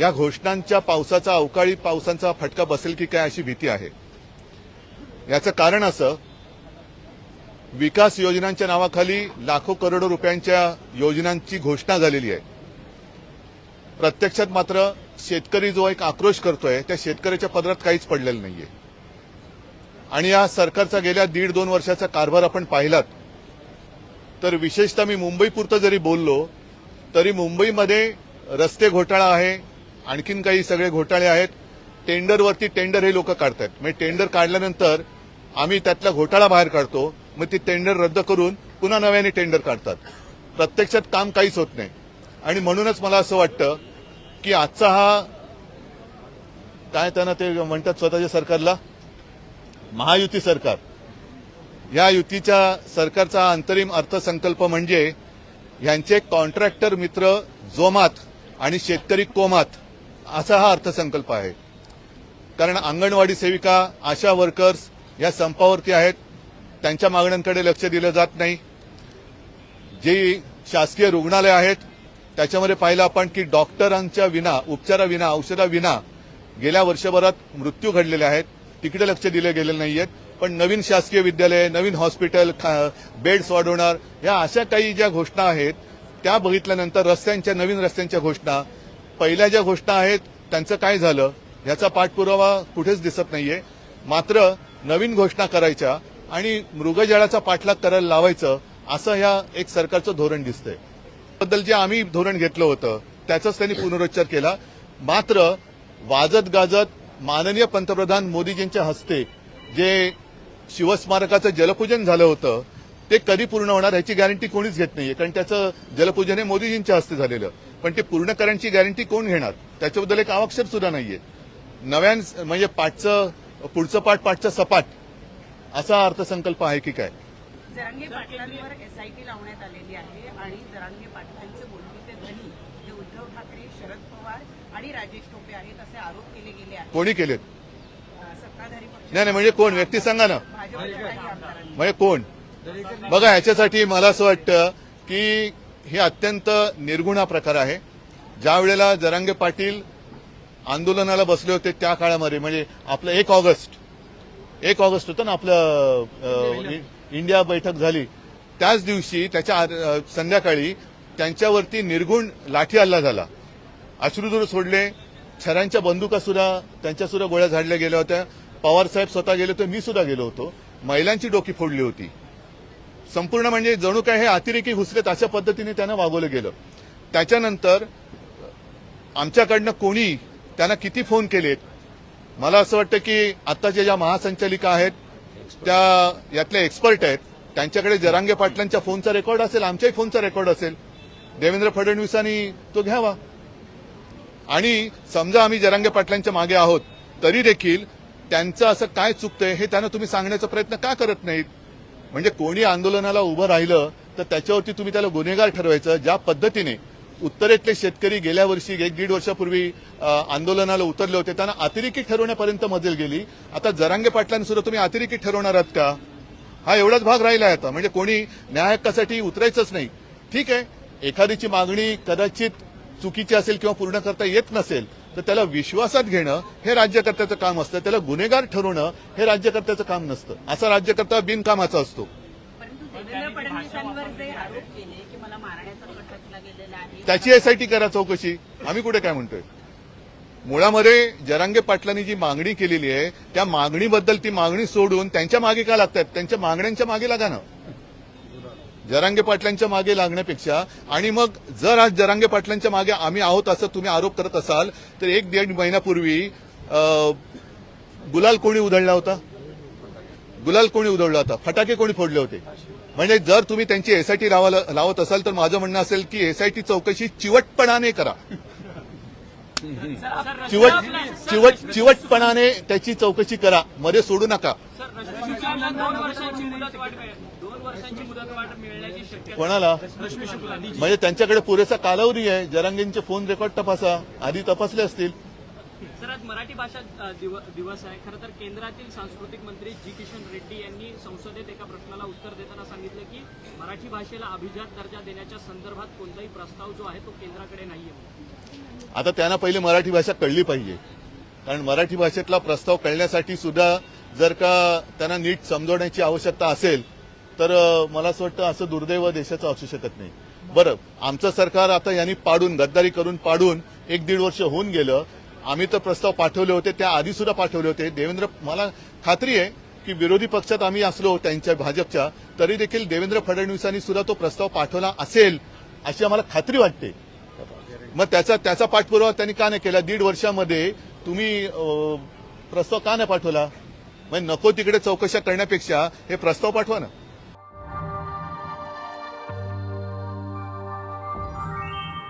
या घोषणांच्या पावसाचा अवकाळी पावसांचा फटका बसेल की काय अशी भीती आहे? याचं कारण असं विकास योजनांच्या नावाखाली लाखो करोडो रुपयांच्या योजनांची घोषणा झालेली आहे. प्रत्यक्षात मात्र शेतकरी जो एक आक्रोश करतोय त्या शेतकऱ्याच्या पदरात काहीच पडलेलं नाहीये. आणि या सरकारचा गेल्या दीड दोन वर्षाचा कारभार आपण पाहिलात तर विशेषतः मी मुंबईपुरतं जरी बोललो तरी मुंबईमध्ये रस्ते घोटाळा आहे आणखीन काही सगळे घोटाळे आहेत. टेंडरवरती टेंडर हे लोक काढतात म्हणजे टेंडर काढल्यानंतर आम्ही त्यातला घोटाळा बाहेर काढतो. मग ती टेंडर रद्द करून पुन्हा नव्याने टेंडर काढतात. प्रत्यक्षात काम काहीच होत नाही. आणि म्हणूनच मला असं वाटतं की आजचा हा काय त्यांना ते म्हणतात स्वतःच्या सरकारला? महायुती सरकार. या युतीच्या सरकारचा अंतरिम अर्थसंकल्प म्हणजे यांचे कॉन्ट्रॅक्टर मित्र जोमात आणि शेतकरी कोमात असा हा अर्थसंकल्प आहे. कारण अंगणवाडी सेविका आशा वर्कर्स या संपावरती आहेत. त्यांच्या मागण्यांकडे लक्ष दिलं जात नाही. जी शासकीय रुग्णालय आहेत त्याच्यामध्ये पाहिलं आपण की डॉक्टरांच्या विना उपचाराविना औषधाविना गेल्या वर्षभरात मृत्यू घडलेले आहेत. तिकडे लक्ष दिले गेले नाहीयेत. पण नवीन शासकीय विद्यालय नवीन हॉस्पिटल बेड्स वाढवणार या अशा काही ज्या घोषणा आहेत त्या बघितल्यानंतर रस्त्यांच्या नवीन रस्त्यांच्या घोषणा पहिल्या ज्या घोषणा आहेत त्यांचं काय झालं याचा पाठपुरावा कुठेच दिसत नाहीये. मात्र नवीन घोषणा करायच्या आणि मृगजळाचा पाठलाग करायला लावायचं असं ह्या एक सरकारचं धोरण दिसतंय. बद्दल जे आम्ही धोरण घेतलं होतं त्याचाच त्यांनी पुनरुच्चार केला. मात्र वाजत गाजत माननीय पंतप्रधान मोदीजींच्या हस्ते जे शिवस्मारकाचं जलपूजन झालं होतं ते कधी पूर्ण होणार ह्याची गॅरंटी कोणीच घेत नाहीये कारण त्याचं जलपूजन हे मोदीजींच्या हस्ते झालेलं. पण ते पूर्ण करण्याची गॅरंटी कोण घेणार? त्याच्याबद्दल एक अक्षर सुद्धा नाहीये. नव्यान म्हणजे पाठचं पुढचं पाठ पाठचं सपाट असा अर्थसंकल्प आहे की काय? जरांगे पाटलांवर एसआयटी लावण्यात आलेली आहे आणि जरांगे पाटलांचे बोलते धनी हे उद्धव ठाकरे शरद पवार आणि राजेश टोपे आहेत असे आरोप केले गेले आहेत. कोणी केलेत? अं, सत्ताधारी पक्ष नाही नाही म्हणजे कोण? व्यक्ती सांगा ना. म्हणजे कोण? बघा ह्याच्यासाठी मला असं वाटतं की हे अत्यंत निर्गुणा प्रकार आहे. ज्या वेळेला जरांगे पाटील आंदोलनाला बसले होते त्या काळामध्ये म्हणजे आपलं एक ऑगस्ट एक ऑगस्ट होतं ना आपलं इंडिया बैठक. झाली. त्याच दिवशी त्याच्या संध्याकाळी त्यांच्यावरती निर्गुण लाठी हल्ला झाला. अश्रुधूर सोडले छऱ्यांच्या बंदुका सुद्धा त्यांच्या सुद्धा गोळ्या झाडल्या गेल्या होत्या. पवार साहेब स्वतः गेले होते मी सुद्धा गेलो होतो. महिलांची डोकी फोडली होती. संपूर्ण म्हणजे जणू काय हे अतिरेकी घुसलेत अशा पद्धतीने त्यांना वागवलं गेलं. त्याच्यानंतर आमच्याकडनं कोणी त्यांना किती फोन केलेत? मला असं वाटतं की आत्ताच्या ज्या महासंचालिका आहेत त्या यातल्या एक्सपर्ट आहेत त्यांच्याकडे जरांगे पाटलांच्या फोनचा रेकॉर्ड असेल आमच्याही फोनचा रेकॉर्ड असेल. देवेंद्र फडणवीसांनी तो घ्यावा. आणि समजा आम्ही जरांगे पाटलांच्या मागे आहोत तरी देखील त्यांचं असं काय चुकतंय हे त्यांना तुम्ही सांगण्याचा प्रयत्न का करत नाहीत? म्हणजे कोणी आंदोलनाला उभं राहिलं तर त्याच्यावरती तुम्ही त्याला गुन्हेगार ठरवायचं ज्या पद्धतीने उत्तरेतले शेतकरी गेल्या वर्षी एक दीड वर्षापूर्वी आंदोलनाला उतरले होते त्यांना अतिरेकी ठरवण्यापर्यंत मजल गेली. आता जरांगे पाटलांनी सुद्धा तुम्ही अतिरेकी ठरवणार आहात का? हा एवढाच भाग राहिला आहे आता. म्हणजे कोणी न्याय हक्कासाठी उतरायचंच नाही. ठीक आहे एखादीची मागणी कदाचित चुकीची असेल किंवा पूर्ण करता येत नसेल तर त्याला विश्वासात घेणं हे राज्यकर्त्याचं काम असतं. त्याला गुन्हेगार ठरवणं हे राज्यकर्त्याचं काम नसतं. असा राज्यकर्ता बिनकामाचा असतो. त्याची एसआयटी करा चौकशी. आम्ही कुठे काय म्हणतोय? मुळामध्ये जरांगे पाटलांनी जी मागणी केलेली आहे त्या मागणीबद्दल ती मागणी सोडून त्यांच्या मागे का लागतात त्यांच्या मागण्यांच्या मागे लागा ना. जरांगे पाटलांच्या मागे लागण्यापेक्षा आणि मग जर आज जरांगे पाटलांच्या मागे आम्ही आहोत असं तुम्ही आरोप करत असाल तर एक दीड महिन्यापूर्वी गुलाल कोणी उधळला होता? गुलाल कोणी उधळला होता? फटाके कोणी फोडले होते? म्हणजे जर तुम्ही त्यांची एसआयटी लावत असाल तर माझं म्हणणं असेल की एसआयटी चौकशी चिवटपणाने करा. चिवट चिवट चिवटपणाने त्याची चौकशी करा. मध्ये सोडू नका. मिळण्याची शक्यता कोणाला? रश्मी शुक्ला. म्हणजे त्यांच्याकडे पुरेसा कालावधी आहे. जरांगेंचे फोन रेकॉर्ड तपासा. आधी तपासले असतील. सर आज मराठी भाषा दिवस आहे. खरं तर केंद्रातील सांस्कृतिक मंत्री जी किशन रेड्डी यांनी संसदेत एका प्रश्नाला उत्तर देताना सांगितलं की मराठी भाषेला अभिजात दर्जा देण्याच्या संदर्भात कोणताही प्रस्ताव जो आहे तो केंद्राकडे नाहीये. आता त्यांना पहिले मराठी भाषा कळली पाहिजे. कारण मराठी भाषेतला प्रस्ताव कळण्यासाठी सुद्धा जर का त्यांना नीट समजवण्याची आवश्यकता असेल तर मला असं वाटतं असं दुर्दैव देशाचं असू शकत नाही. बरं आमचं सरकार आता यांनी पाडून गद्दारी करून पाडून एक दीड वर्ष होऊन गेलं. आम्ही तर प्रस्ताव पाठवले होते त्या आधी सुद्धा पाठवले होते. देवेंद्र मला खात्री आहे की विरोधी पक्षात आम्ही असलो त्यांच्या भाजपच्या तरी देखील देवेंद्र फडणवीसांनी सुद्धा तो प्रस्ताव पाठवला असेल अशी आम्हाला खात्री वाटते. मग त्याचा त्याचा पाठपुरावा त्यांनी का नाही केला? दीड वर्षामध्ये तुम्ही प्रस्ताव का नाही पाठवला? म्हणजे नको तिकडे चौकशा करण्यापेक्षा हे प्रस्ताव पाठवा ना.